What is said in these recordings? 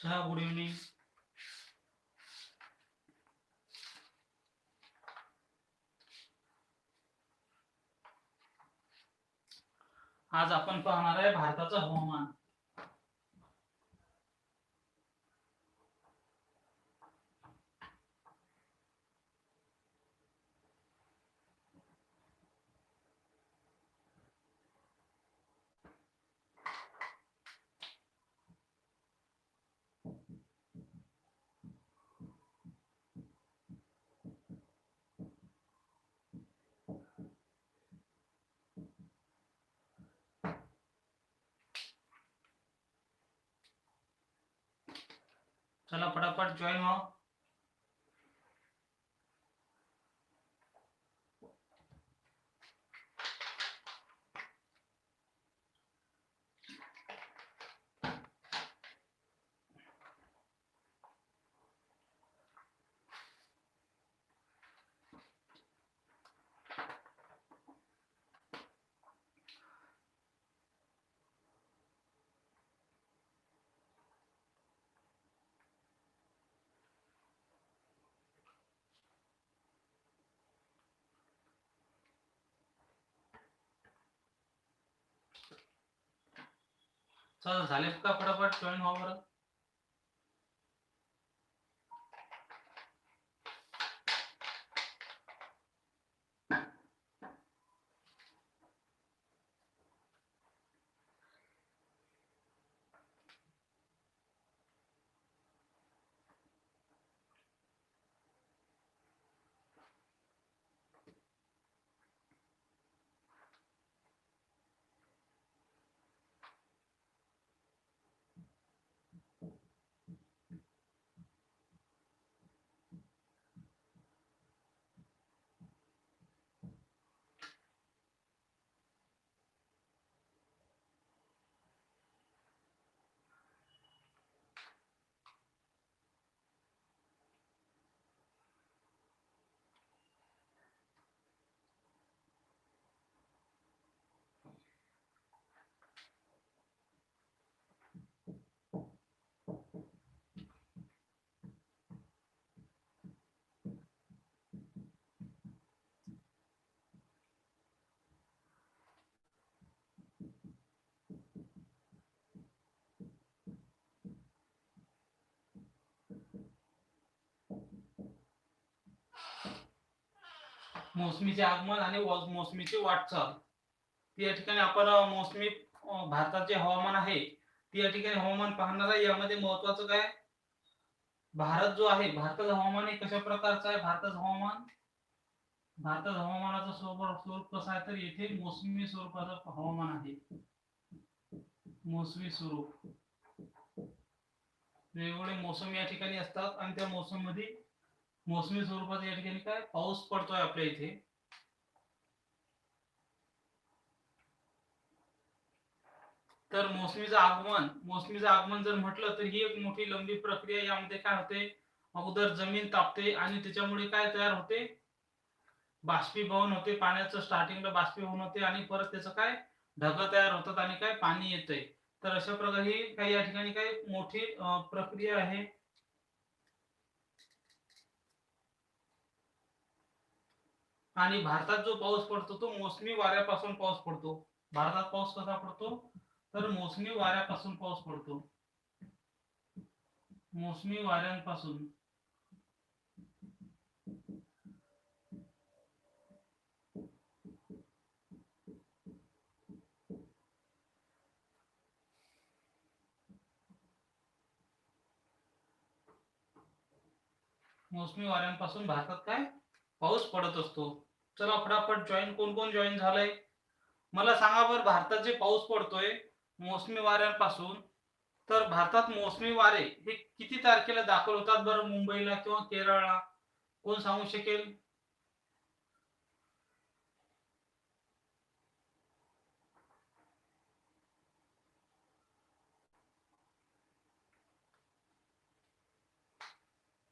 चला good evening आज आपण पाहणार आहे भारताचं हवामान. चला फटाफट जॉईन व्हा चला झाले का फटाफट? जॉईन व्हा बरं. मोसमीचे आगमन आणि वा- मोसमीची वाटचाल. या ठिकाणी आपण अं, मोसमी हवामान आहे ती या ठिकाणी हवामान पाहणार आहे यामध्ये महत्वाचं काय? भारत जो आहे भारताचं हवामान हे कशा प्रकारचं आहे? भारताचं हवामान? भारतात हवामानाचं स्वरूप स्वरूप कसं आहे? तर येथे मोसमी स्वरूपाचं हवामान आहे. मोसमी स्वरूप. वेगवेगळे मोसम या ठिकाणी असतात आणि त्या मोसममध्ये मोसमी स्वरूपात या ठिकाणी काय? पाऊस पडतोय आपल्या इथे. तर मोसमीचं आगमन मोसमीचं आगमन जर म्हटलं तर ही एक मोठी लंबी प्रक्रिया यामध्ये काय होते? अगोदर जमीन तापते आणि त्याच्यामुळे काय तयार होते? बाष्पीभवन होते पाण्याचं स्टार्टिंगला बाष्पीभवन होते आणि परत त्याचं काय? ढग तयार होतात आणि काय? पाणी येतंय. तर अशा प्रकारे ही काही या ठिकाणी काय मोठी प्रक्रिया आहे. आणि भारतात जो पाऊस पडतो तो मोसमी वाऱ्यापासून पाऊस पडतो. भारतात पाऊस कसा पडतो? तर मोसमी वाऱ्यापासून पाऊस पडतो. मोसमी वाऱ्यांपासून. मोसमी वाऱ्यांपासून भारतात काय? पाऊस पडत असतो. चला फटाफट जॉईन कोण कोण जॉईन झालंय? मला सांगा बरं भारतात जे पाऊस पडतोय मोसमी वाऱ्यांपासून तर भारतात मोसमी वारे हे किती तारखेला दाखल होतात बरं मुंबईला किंवा केरळला? कोण सांगू शकेल?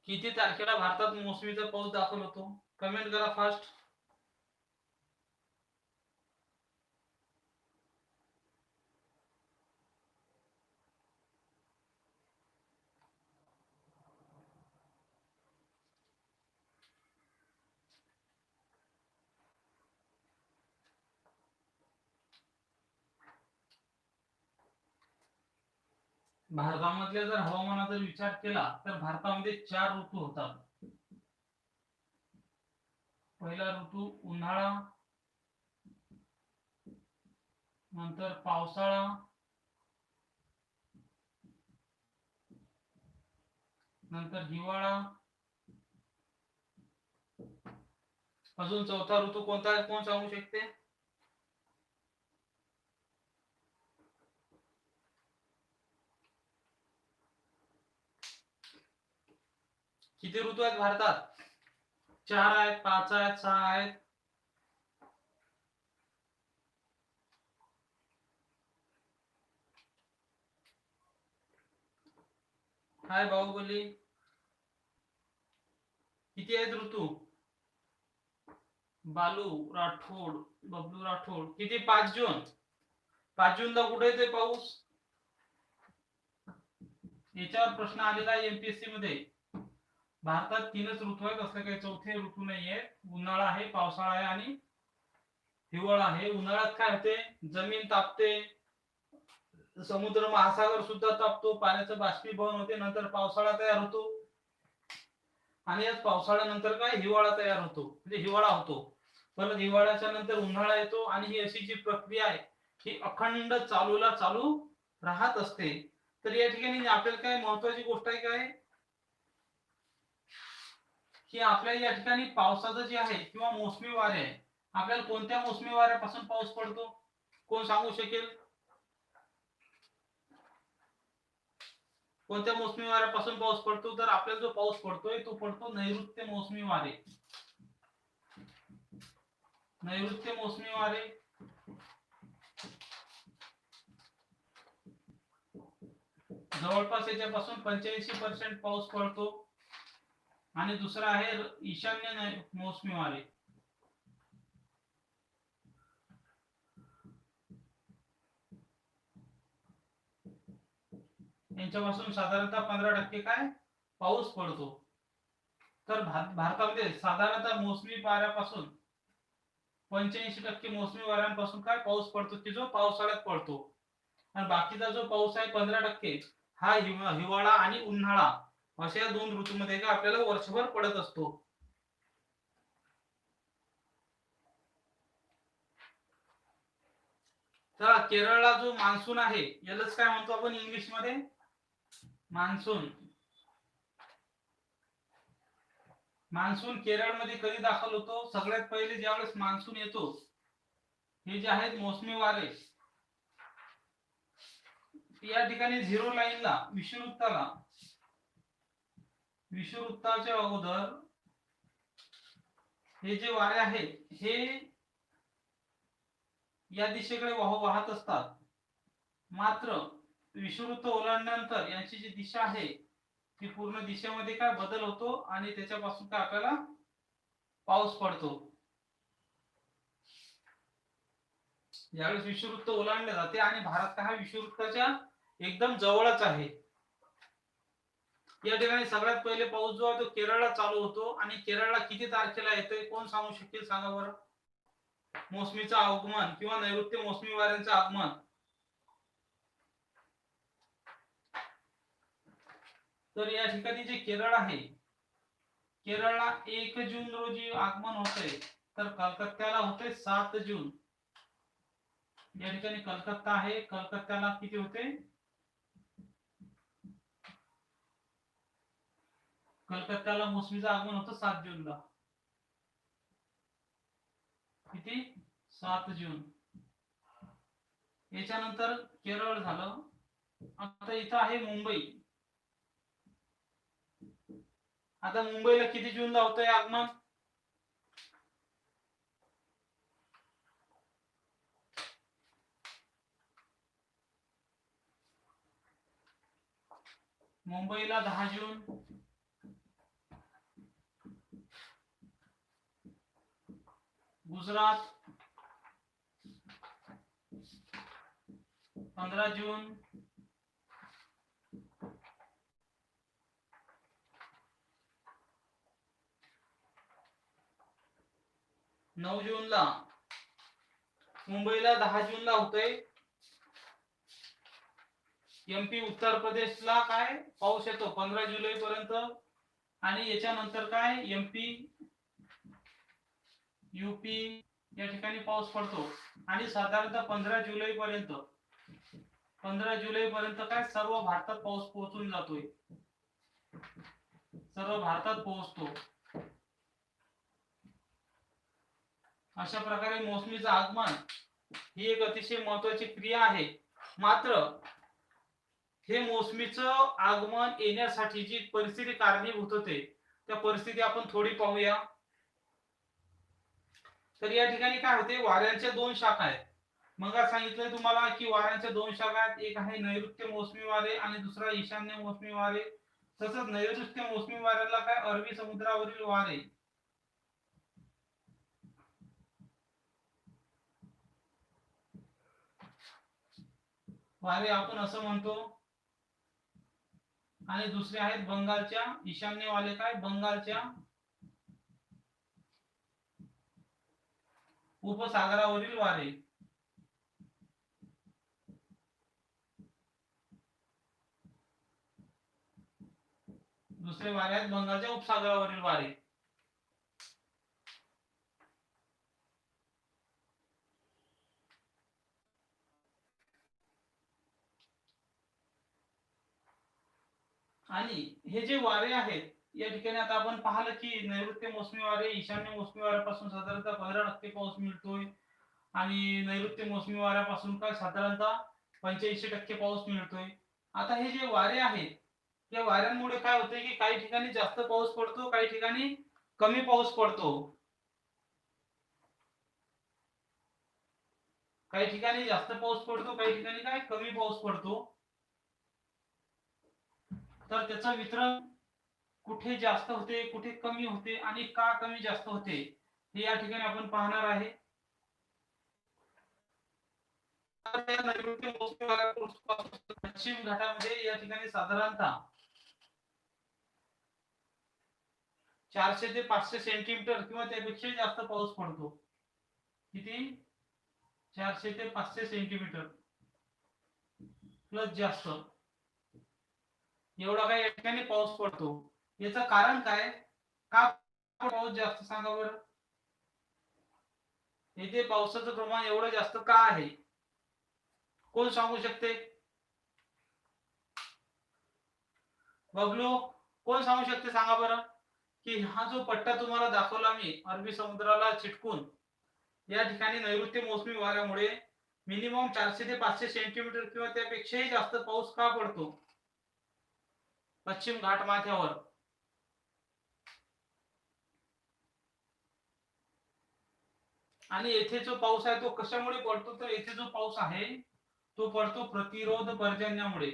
किती तारखेला भारतात मोसमीचा पाऊस दाखल होतो? कमेंट करा फास्ट भारतामधल्या जर हवामानाचा विचार केला तर भारतामध्ये चार ऋतू होतात. पहिला ऋतू उन्हाळा नंतर पावसाळा नंतर हिवाळा. अजून चौथा ऋतू कोणता आहे? कोण सांगू शकते? किती ऋतू आहेत भारतात? चार आहेत पाच आहेत सहा आहेत. हाय बाहुबली किती आहेत ऋतू? बालू राठोड बबलू राठोड. किती? पाच जून. पाच जूनला कुठे येते पाऊस? याच्यावर प्रश्न आलेला आहे एमपीएससी मध्ये. भारतात तीनच ऋतू आहेत. असं काही चौथे ऋतू नाहीये. उन्हाळा आहे पावसाळा आहे आणि हिवाळा आहे. उन्हाळ्यात काय होते? जमीन तापते. समुद्र महासागर सुद्धा तापतो. पाण्याचं बाष्पीभवन होते. नंतर पावसाळा तयार होतो. आणि याच पावसाळ्यानंतर काय? हिवाळा तयार होतो. म्हणजे हिवाळा होतो. परत हिवाळ्याच्या नंतर उन्हाळा येतो आणि ही अशी जी प्रक्रिया आहे ही अखंड चालूला चालू राहत असते. तर या ठिकाणी आपल्याला काय महत्वाची गोष्ट आहे काय? की आपल्या या ठिकाणी पावसाचं जे आहे किंवा मोसमी वारे आहे आपल्याला कोणत्या मोसमी वाऱ्यापासून पाऊस पडतो? कोण सांगू शकेल? कोणत्या मोसमी वाऱ्यापासून पाऊस पडतो? तर आपल्याला जो पाऊस पडतोय तो पडतो नैऋत्य मोसमी वारे. नैऋत्य मोसमी वारे. जवळपास याच्यापासून पंच्याऐंशी पर्सेंट पाऊस पडतो. आणि दुसरा आहे ईशान्य मोसमी वारे यांच्यापासून साधारणतः पंधरा टक्के काय? पाऊस पडतो. तर भार- भारतामध्ये साधारणतः मोसमी वाऱ्यापासून पंच्याऐंशी टक्के मोसमी वाऱ्यांपासून काय पाऊस पडतो? की जो पावसाळ्यात पडतो. आणि बाकीचा जो पाऊस आहे पंधरा टक्के हा हिवाळा आणि उन्हाळा. अशा या दोन ऋतूमध्ये का आपल्याला वर्षभर पडत असतो? तर केरळला जो मान्सून आहे यालाच काय म्हणतो आपण इंग्लिशमध्ये मान्सून. मान्सून केरळमध्ये कधी दाखल होतो? सगळ्यात पहिले ज्यावेळेस मान्सून येतो हे जे आहेत मोसमी वारे. या ठिकाणी झिरो लाईनला विषुवृत्ताला विषुवृत्ताच्या अगोदर हे जे वारे आहेत हे या दिशेकडे वाह वाहत असतात. मात्र विषुवृत्त ओलांडल्यानंतर यांची जी दिशा आहे ती पूर्ण दिशेमध्ये काय बदल होतो आणि त्याच्यापासून काय आपल्याला पाऊस पडतो? ज्यावेळेस विषुवृत्त ओलांडले जाते आणि भारत का हा विषुवृत्ताच्या एकदम जवळच आहे. या ठिकाणी सगळ्यात पहिले पाऊस जो आहे तो केरळला चालू होतो. आणि केरळला किती तारखेला येतोय कोण सांगू शकेल? सांगा बरं. मोसमीचं आगमन किंवा नैऋत्य मोसमी वाऱ्यांचं आगमन. तर या ठिकाणी जे केरळ आहे केरळला एक जून रोजी आगमन होते तर कलकत्त्याला होते सात जून. या ठिकाणी कलकत्ता आहे. कलकत्त्याला किती होते कलकत्त्याला मोसमीचं आगमन होतं सात जूनला. किती? सात जून. याच्यानंतर केरळ झालं. आता इथं आहे मुंबई. आता मुंबईला किती जूनला होतंय आगमन? मुंबईला दहा जून. गुजरात पंधरा जून. नऊ जूनला मुंबईला दहा जूनला होतंय. एमपी उत्तर प्रदेशला काय? पाऊस येतो पंधरा जुलै पर्यंत आणि याच्यानंतर काय? एमपी युपी या ठिकाणी पाऊस पडतो. आणि साधारणतः पंधरा जुलै पर्यंत पंधरा जुलै पर्यंत काय सर्व भारतात पाऊस पोहोचून जातोय. सर्व भारतात पोहोचतो. अशा प्रकारे मोसमीचं आगमन ही एक अतिशय महत्वाची क्रिया आहे. मात्र हे मोसमीचं आगमन येण्यासाठी जी परिस्थिती कारणीभूत होते त्या परिस्थिती आपण थोडी पाहूया. तर या ठिकाणी काय होते? वाऱ्यांच्या दोन शाखा आहेत. मग आज सांगितलंय तुम्हाला की वाऱ्यांच्या दोन शाखा आहेत एक आहे नैऋत्य मोसमी वारे आणि दुसरा ईशान्य मोसमी वारे. तसंच नैऋत्य मोसमी वाऱ्याला काय? अरबी समुद्रावरील वारे. वारे आपण असं म्हणतो. आणि दुसरे आहेत बंगालच्या ईशान्य ईशान्यवाले काय? बंगालच्या उपसागरावरील वारे. दुसरे वारे आहेत बंगालच्या उपसागरावरील वारे. आणि हे जे वारे आहेत या ठिकाणी आता आपण पाहिलं की नैऋत्य मोसमी वारे ईशान्य मोसमी वाऱ्यापासून साधारणतः पंधरा टक्के पाऊस मिळतोय. आणि नैऋत्य मोसमी वाऱ्यापासून काय साधारणतः पंच्याऐंशी टक्के पाऊस मिळतोय. आता हे जे वारे आहेत या वाऱ्यांमुळे काय होते की काही ठिकाणी जास्त पाऊस पडतो काही ठिकाणी कमी पाऊस पडतो. काही ठिकाणी जास्त पाऊस पडतो काही ठिकाणी काय कमी पाऊस पडतो. तर त्याचं वितरण कुठे जास्त होते कुठे कमी होते आणि का कमी जास्त होते हे या ठिकाणी आपण पाहणार आहे. पश्चिम घाटामध्ये या ठिकाणी साधारणतः चारशे ते पाचशे सेंटीमीटर किंवा त्यापेक्षा जास्त पाऊस पडतो. किती? चारशे ते पाचशे सेंटीमीटर. प्लस जास्त. एवढा काही या ठिकाणी पाऊस पडतो. याचं कारण काय? का पाऊस जास्त सांगा बरं? येथे पावसाचं प्रमाण एवढं जास्त का आहे? कोण सांगू शकते? बबलू कोण सांगू शकते सांगा बरं? की हा जो पट्टा तुम्हाला दाखवला मी अरबी समुद्राला चिटकून या ठिकाणी नैऋत्य मोसमी वाऱ्यामुळे मिनिमम चारशे ते पाचशे सेंटीमीटर किंवा त्यापेक्षाही जास्त पाऊस का पडतो? पश्चिम घाट माथ्यावर. आणि येथे जो पाऊस आहे तो कशामुळे पडतो? तर येथे जो पाऊस आहे तो पडतो प्रतिरोध पर्जन्यामुळे.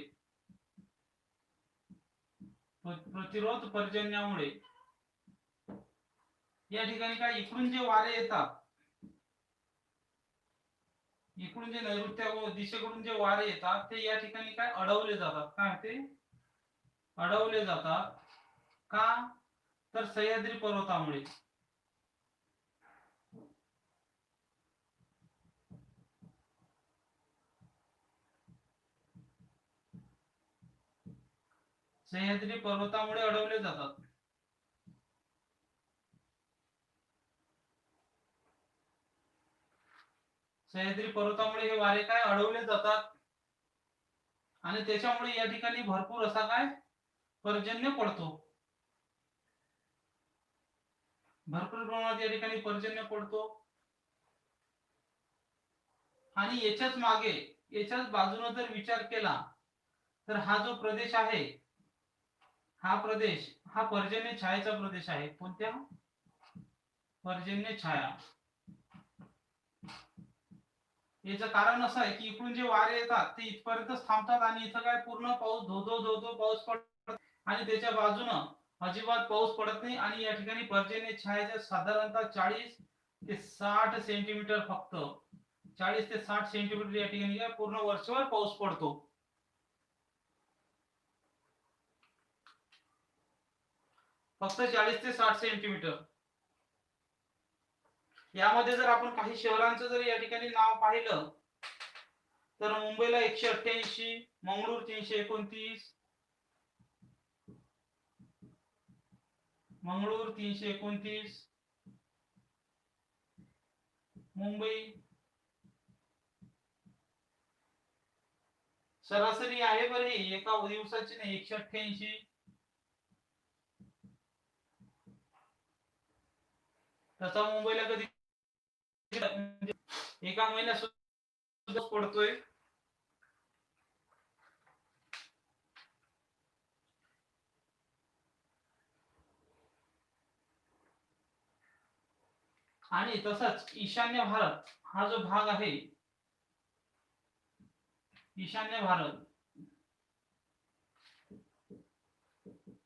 प्रतिरोध पर्जन्यामुळे. या ठिकाणी काय इकडून जे वारे येतात इकडून जे नैऋत्य व दिशेकडून जे वारे येतात ते या ठिकाणी काय अडवले जातात. काय ते? अडवले जातात. का? तर सह्याद्री पर्वतामुळे. सह्याद्री पर्वतामुळे अडवले जातात. सह्याद्री पर्वतामुळे हे वारे काय? अडवले जातात. आणि त्याच्यामुळे या ठिकाणी भरपूर असा काय? पर्जन्य पडतो. भरपूर प्रमाणात या ठिकाणी पर्जन्य पडतो. आणि याच्याच मागे याच्याच बाजूने जर विचार केला तर हा जो प्रदेश आहे हा प्रदेश हा पर्जन्य छायेचा प्रदेश आहे. कोणत्या? पर्जन्य छाया. याचं कारण असं आहे की इकडून जे वारे येतात ते इथपर्यंतच थांबतात आणि इथं काय पूर्ण पाऊस धोधो धोधो पाऊस पडत आणि त्याच्या बाजूनं अजिबात पाऊस पडत नाही आणि या ठिकाणी पर्जन्य छायाचे साधारणतः चाळीस ते साठ सेंटीमीटर फक्त चाळीस ते साठ सेंटीमीटर या ठिकाणी काय पूर्ण वर्षभर पाऊस पडतो. फक्त चाळीस ते साठ सेंटीमीटर यामध्ये जर आपण काही शहरांचं जर या ठिकाणी नाव पाहिलं तर मुंबईला एकशे अठ्ठ्याऐंशी मंगळूर तीनशे एकोणतीस मंगळूर तीनशे एकोणतीस मुंबई सरासरी आहे बरं ही एका दिवसाची नाही एकशे अठ्ठ्याऐंशी तसा मुंबईला कधी म्हणजे एका महिन्यात सुद्धा पडतोय. आणि तसंच ईशान्य भारत हा जो भाग आहे ईशान्य भारत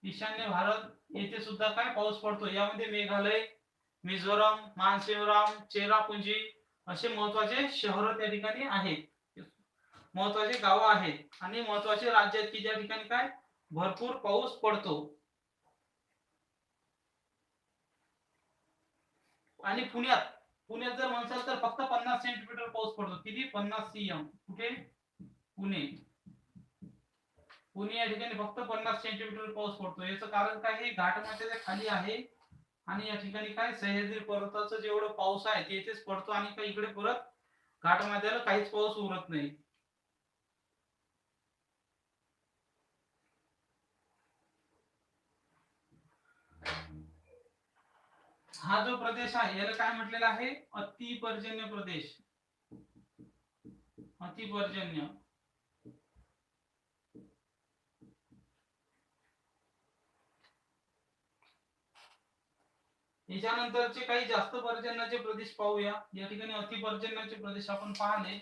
ईशान्य भारत येथे सुद्धा काय पाऊस पडतो यामध्ये मेघालय मिझोरम मानसिवराम चेरापुंजी असे महत्त्वाचे शहर त्या ठिकाणी आहेत महत्त्वाचे गाव आहेत आणि महत्त्वाचे राज्य आहेत की ज्या ठिकाणी काय? भरपूर पाऊस पडतो. आणि पुण्यात पुण्यात जर म्हणसाल तर फक्त पन्नास सेंटीमीटर पाऊस पडतो. किती? पन्नास सीएम कुठे? पुणे. पुणे या ठिकाणी फक्त पन्नास सेंटीमीटर पाऊस पडतो. याचं कारण काय? हे घाटमाथ्याच्या खाली आहे. आणि या ठिकाणी काय सह्याद्री पर्वताचं जेवढं पाऊस आहे ते इथेच पडतो आणि काही इकडे परत घाटमाथ्याला काहीच पाऊस उरत नाही. हा जो प्रदेश आहे याला काय म्हटलेला आहे? अतिपर्जन्य प्रदेश. अतिपर्जन्य. याच्यानंतरचे काही जास्त पर्जन्याचे प्रदेश पाहूया. या ठिकाणी अतिपर्जन्याचे प्रदेश आपण पाहले.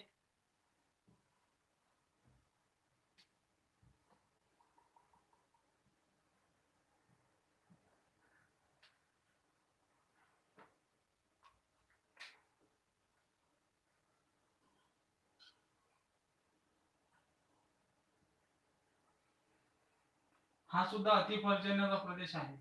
हा सुद्धा अतिपर्जन्याचा प्रदेश आहे.